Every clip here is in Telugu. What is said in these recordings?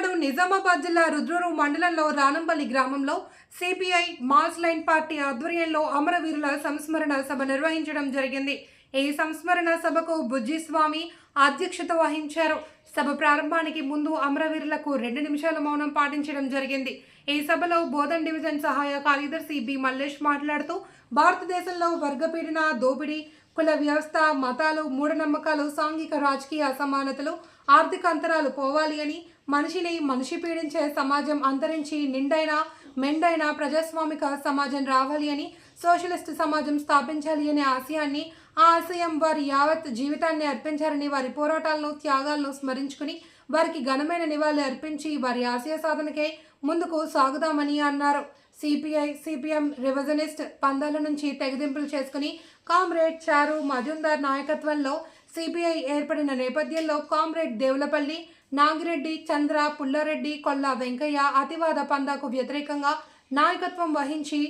తమిళనాడు నిజామాబాద్ జిల్లా రుద్రూరు మండలంలో రానంపల్లి గ్రామంలో సిపిఐ మాస్ లైన్ పార్టీ ఆధ్వర్యంలో అమరవీరుల సంస్మరణ సభ నిర్వహించడం జరిగింది. ఈ సంస్మరణ సభకు బుజ్జిస్వామి అధ్యక్షత వహించారు. సభ ప్రారంభానికి ముందు అమరవీరులకు రెండు నిమిషాల మౌనం పాటించడం జరిగింది. ఈ సభలో బోధన్ డివిజన్ సహాయ కార్యదర్శి బి మల్లేష్ మాట్లాడుతూ భారతదేశంలో వర్గపీడన దోపిడీ కుల వ్యవస్థ మతాలు మూఢనమ్మకాలు సాంఘిక రాజకీయ అసమానతలు ఆర్థిక అంతరాలు పోవాలి అని మనిషిని మనిషి పీడించే సమాజం అంతరించి నిండైన మెండైన ప్రజాస్వామిక సమాజం రావాలి అని సోషలిస్ట్ సమాజం స్థాపించాలి అనే ఆశయాన్ని ఆ ఆశయం వారి యావత్ జీవితాన్ని అర్పించారని వారి పోరాటాలను త్యాగాలను స్మరించుకుని వారికి ఘనమైన నివాళులు అర్పించి వారి ఆశయ సాధనకే ముందుకు సాగుదామని అన్నారు. సిపిఐ సిపిఎం రివిజనిస్ట్ పందాల నుంచి తెగదింపులు చేసుకుని కామ్రేడ్ చారు మజుందార్ నాయకత్వంలో సిపిఐ ఏర్పడిన నేపథ్యంలో కామ్రేడ్ దేవులపల్లి నాగిరెడ్డి చంద్ర పుల్లారెడ్డి కొల్ల వెంకయ్య అతివాద పందాకు వ్యతిరేకంగా నాయకత్వం వహించి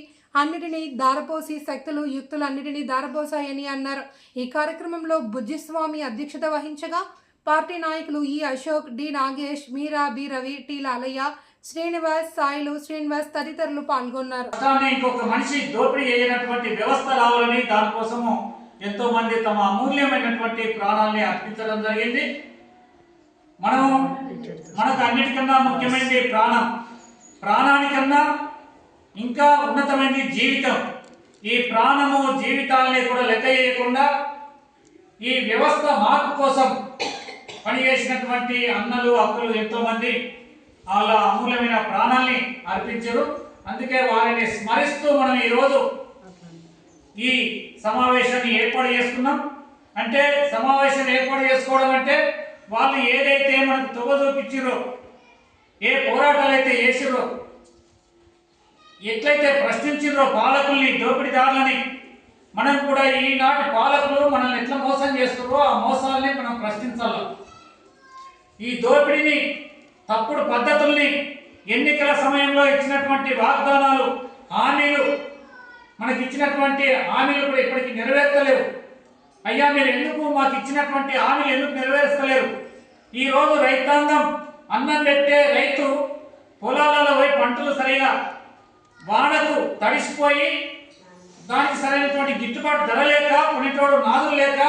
అన్నిటినీ దారపోసి శక్తులు యుక్తులన్నిటినీ దారపోసాయని అన్నారు. ఈ కార్యక్రమంలో బుజ్జిస్వామి అధ్యక్షత వహించగా పార్టీ నాయకులు ఈ Ashok D Nagesh Meera B Ravi T Lalaiah Srinivas Sailu Srinivas తదితరులు పాల్గొన్నారు. ఇంకొక మనిషి దోపిడీ చేయనటువంటి వ్యవస్థ రావాలని దానికోసము ఎంతో మంది తమ అమూల్యమైనటువంటి ప్రాణాలని అర్పించడం జరిగింది. మనము మనకు అన్నిటికన్నా ముఖ్యమైనది ప్రాణం. ప్రాణానికన్నా ఇంకా ఉన్నతమైనది జీవితం. ఈ ప్రాణము జీవితాలని కూడా లెక్క చేయకుండా ఈ వ్యవస్థ మార్పు కోసం పనిచేసినటువంటి అన్నలు అక్కలు ఎంతోమంది వాళ్ళ అమూల్యమైన ప్రాణాల్ని అర్పించరు. అందుకే వారిని స్మరిస్తూ మనం ఈరోజు ఈ సమావేశాన్ని ఏర్పాటు చేసుకున్నాం. అంటే సమావేశం ఏర్పాటు చేసుకోవడం అంటే వాళ్ళు ఏదైతే మనకు తొగ చూపించారో ఏ పోరాటాలు అయితే చేసిరో ఎట్లయితే ప్రశ్నించిరో పాలకుల్ని దోపిడీదారులని మనం కూడా ఈనాటి పాలకులు మనల్ని ఎట్లా మోసం చేస్తారో ఆ మోసాలని మనం ప్రశ్నించాల. ఈ దోపిడీని తప్పుడు పద్ధతుల్ని ఎన్నికల సమయంలో ఇచ్చినటువంటి వాగ్దానాలు హామీలు మనకి ఇచ్చినటువంటి హామీలు కూడా ఇప్పటికీ నెరవేర్చలేవు. అయ్యా మీరు ఎందుకు మాకు ఇచ్చినటువంటి హామీలు ఎందుకు నెరవేర్చలేవు ఈరోజు రైతాంగం అన్నం పెట్టే రైతు పొలాలలో పోయి పంటలు సరిగా వానకు తడిసిపోయి దానికి సరైనటువంటి గిట్టుబాటు ధర లేక కొనేటోడు నాదులు లేక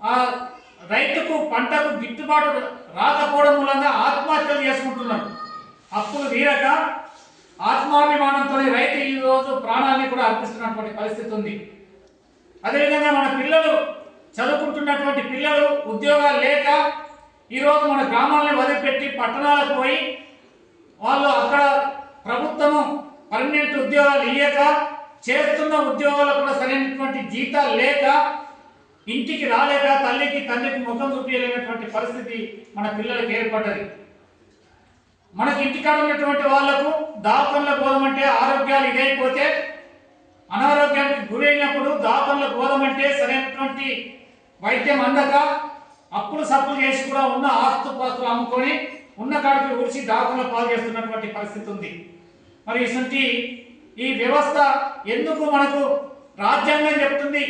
ఆ రైతుకు పంటకు గిట్టుబాటు రాకపోవడం మూలంగా ఆత్మహత్యలు చేసుకుంటున్నాడు అప్పులు తీరక ఆత్మాభిమానంతో రైతు ఈ రోజు ప్రాణాన్ని కూడా అర్పిస్తున్నటువంటి పరిస్థితి ఉంది. అదేవిధంగా మన పిల్లలు చదువుకుంటున్నటువంటి పిల్లలు ఉద్యోగాలు లేక ఈరోజు మన గ్రామాలని వదిలిపెట్టి పట్టణాలకు పోయి వాళ్ళు అక్కడ ప్రభుత్వము పర్మనెంట్ ఉద్యోగాలు ఇయ్యక చేస్తున్న ఉద్యోగాలు కూడా సరైనటువంటి జీతాలు లేక ఇంటికి రాలేక తల్లికి తండ్రికి ముఖం చూపించలేనటువంటి పరిస్థితి మన పిల్లలకు ఏర్పడ్డది. మనకి ఇంటికాడ ఉన్నటువంటి వాళ్ళకు దాపంలో పోదమంటే ఆరోగ్యాలు ఇదైపోతే అనారోగ్యానికి గురైనప్పుడు దాపంలో పోదమంటే సరైనటువంటి వైద్యం అందక అప్పులు సప్పులు చేసి కూడా ఉన్న ఆస్తుపాస్తులు అమ్ముకొని ఉన్న కాడికి ఊడ్చి దాపంలో పాలు చేస్తున్నటువంటి పరిస్థితి ఉంది. మరి ఇటువంటి ఈ వ్యవస్థ ఎందుకు మనకు రాజ్యాంగం చెప్తుంది?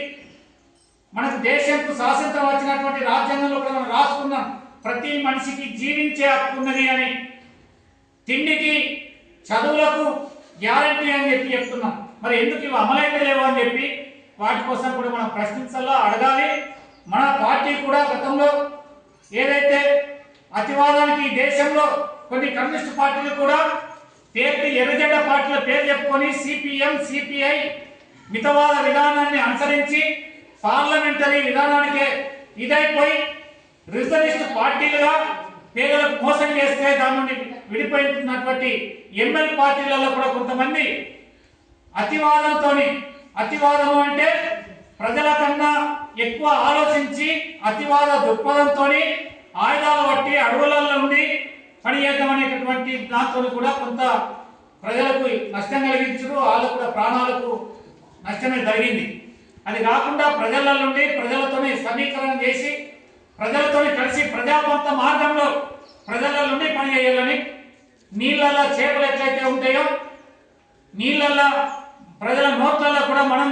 మనకు దేశంకు స్వాతంత్రం వచ్చినటువంటి రాజ్యాంగంలో కూడా మనం రాసుకున్నాం ప్రతి మనిషికి జీవించే హక్కు ఉన్నది అని తిండికి చదువులకు గ్యారంటీ అని చెప్పి చెప్తున్నాం. మరి ఎందుకు ఇవి అమలైతే లేవు అని చెప్పి వాటి కోసం కూడా మనం ప్రశ్నించాలా అడగాలి. మన పార్టీ కూడా గతంలో ఏదైతే అతివాదానికి ఈ దేశంలో కొన్ని కమ్యూనిస్ట్ పార్టీలు కూడా పేర్లు ఎర్రజెండ పార్టీల పేరు చెప్పుకొని సిపిఎం సిపిఐ మితవాద విధానాన్ని అనుసరించి పార్లమెంటరీ విధానానికే ఇదైపోయి రిజర్విస్ట్ పార్టీలుగా పేదలకు మోసం చేస్తే దాని నుండి విడిపోయినటువంటి ఎంఎల్ పార్టీలలో కూడా కొంతమంది అతివాదంతో అతివాదము అంటే ఎక్కువ ఆలోచించి అతివాద దృక్పథంతో ఆయుధాలు పట్టి అడవులలో ఉండి పని చేద్దామనేటటువంటి దాంతో కూడా కొంత ప్రజలకు నష్టం కలిగించరు వాళ్ళకు కూడా ప్రాణాలకు నష్టమే జరిగింది. అది కాకుండా ప్రజల నుండి ప్రజలతోనే సమీకరణ చేసి ప్రజలతోని కలిసి ప్రజాపంత మార్గంలో ప్రజల నుండి పని చేయాలని నీళ్ళల్లో చేపలు ఎట్లయితే ఉంటాయో నీళ్ళల్లో ప్రజల నోట్లలో కూడా మనం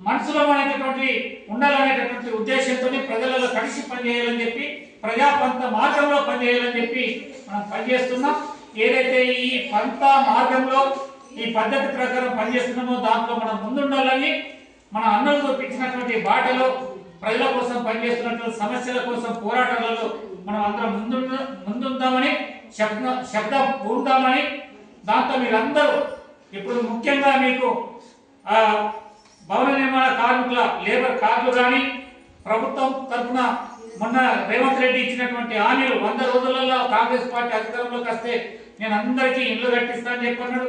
మనసులో అనేటటువంటి ఉండాలనేటటువంటి ఉద్దేశంతో ప్రజలలో కలిసి పనిచేయాలని చెప్పి ప్రజాపంత మార్గంలో పనిచేయాలని చెప్పి మనం పనిచేస్తున్నాం. ఏదైతే ఈ పంత మార్గంలో ఈ పద్ధతి ప్రకారం పనిచేస్తున్నామో దాంట్లో మనం ముందుండాలని మన అన్నలు చూపించినటువంటి బాటలో ప్రజల కోసం పనిచేస్తున్నటువంటి సమస్యల కోసం పోరాటాలలో మనం అందరం ముందు ముందుందామని శబ్ద శబ్దం పూందామని దాంతో మీరందరూ ఇప్పుడు ముఖ్యంగా మీకు భవన నిర్మాణ కార్మికుల లేబర్ కార్డులు కానీ ప్రభుత్వం తరఫున మొన్న రేవంత్ రెడ్డి ఇచ్చినటువంటి హామీలు వంద రోజులలో కాంగ్రెస్ పార్టీ అధికారంలోకి వస్తే నేను అందరికీ ఇల్లు కట్టిస్తానని చెప్పన్నాడు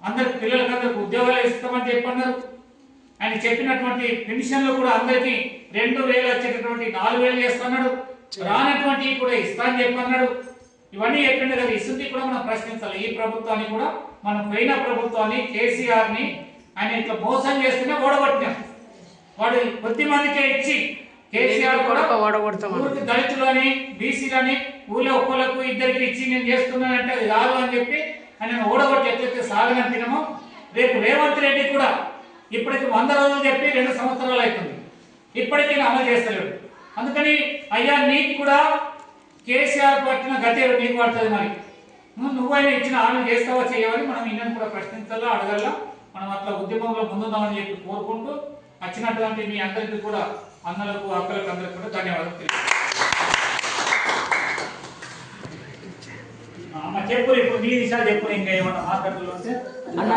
అందరి పిల్లలకి అందరికి ఉద్యోగాలు ఇస్తామని చెప్పన్నారు. ఆయన చెప్పినటువంటి పెన్షన్లు కూడా అందరికీ రెండు వేలు వచ్చేటటువంటి నాలుగు వేలు చేస్తున్నాడు. రానటువంటి కూడా ఇస్తా అని చెప్పన్నాడు ఇవన్నీ చెప్పిండు కదా ఇస్తుంది కూడా మనం ప్రశ్నించాలి. ఈ ప్రభుత్వాన్ని కూడా మనం పోయిన ప్రభుత్వాన్ని కేసీఆర్ని ఆయన ఇట్లా మోసం చేస్తూనే ఓడగొట్టినాం. వాడు కొద్ది మందికే ఇచ్చి కేసీఆర్ కూడా ఊరికి దళితులని బీసీలని ఊళ్ళో ఒక్కలకు ఇద్దరికి ఇచ్చి నేను చేస్తున్నానంటే అది కాదు అని చెప్పి ఆయన ఓడగొట్టి ఎట్లయితే సాగనంపినమో రేపు రేవంత్ రెడ్డి కూడా ఇప్పటికి వంద రోజులు చెప్పి రెండు సంవత్సరాలు అవుతుంది. ఇప్పటికీ అమలు చేస్తలేడు. అందుకని అయ్యా నీకు కూడా కేసీఆర్ పట్టిన గతి నీకు పడుతుంది మరి. నువ్వు నువ్వైనా ఇచ్చిన హామీ చేస్తావా చేయవని మనం ఈయనను కూడా ప్రశ్నించాలా అడగాల? మనం అట్లా ఉద్యమంలో ముందుందామని చెప్పి కోరుకుంటూ వచ్చినటువంటి మీ అందరికీ కూడా అన్నలకు అక్కలకు అందరికి కూడా ధన్యవాదాలు అమ్మ చెప్పు ఇప్పుడు నీ దిశ చెప్పు ఇంకా ఏమన్నా మాట్లాడుతూ ఉంటే. అన్న